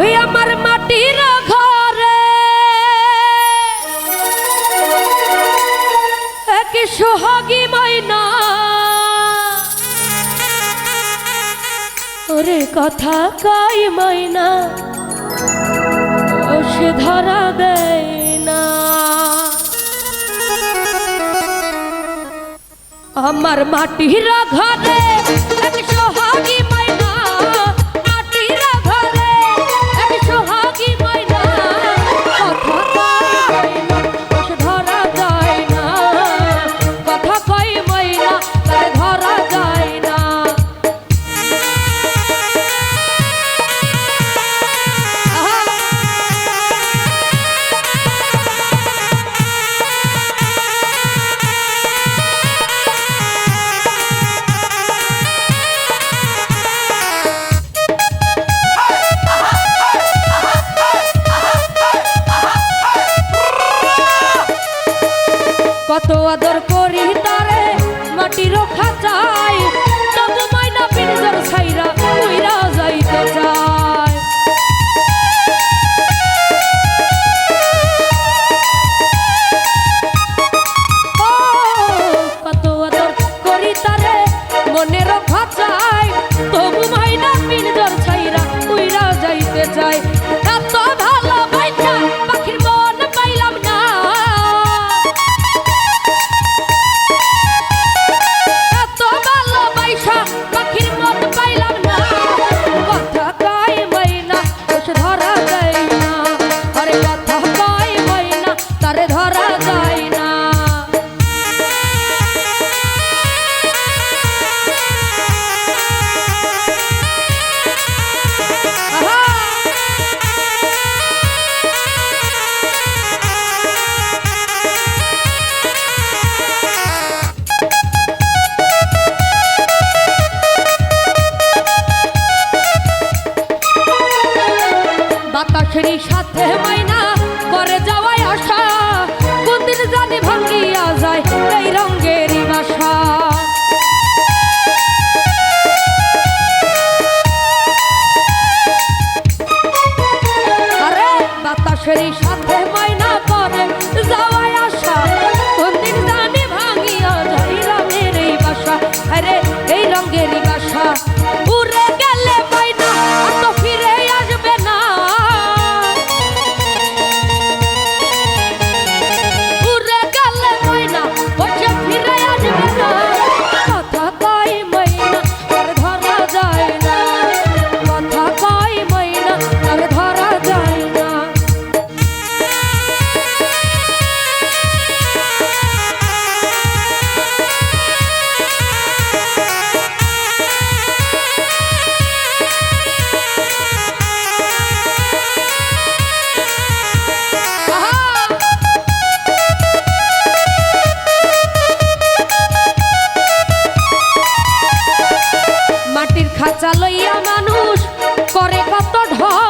ওই আমার মাটির ঘরে। কি সোহাগী মাইনা ওরে কথা কাই মাইনা ও সে ধরা দেয় না। আমার মাটির ঘরে কত আদর করি তারে মাটির খাঁচায়, তবু মাইনা পিনজর ছাইরা উইরা যাইতে চায়। কত আদর করি তারে মনের খাঁচায়, তবু মাইনা পিনজর ছাইরা উইরা যাইতে চায়। বাতাসের সাথে মাইনা, পরে যাওয়াই আশা। কোনদিন জানি ভাঙ্গিয়া যায় এই রঙ্গেরই বাসা। আরে, বাতাসের সাথে মাইনা, পরে যাওয়া খাঁচা লইয়া মানুষ করে কত ঢ।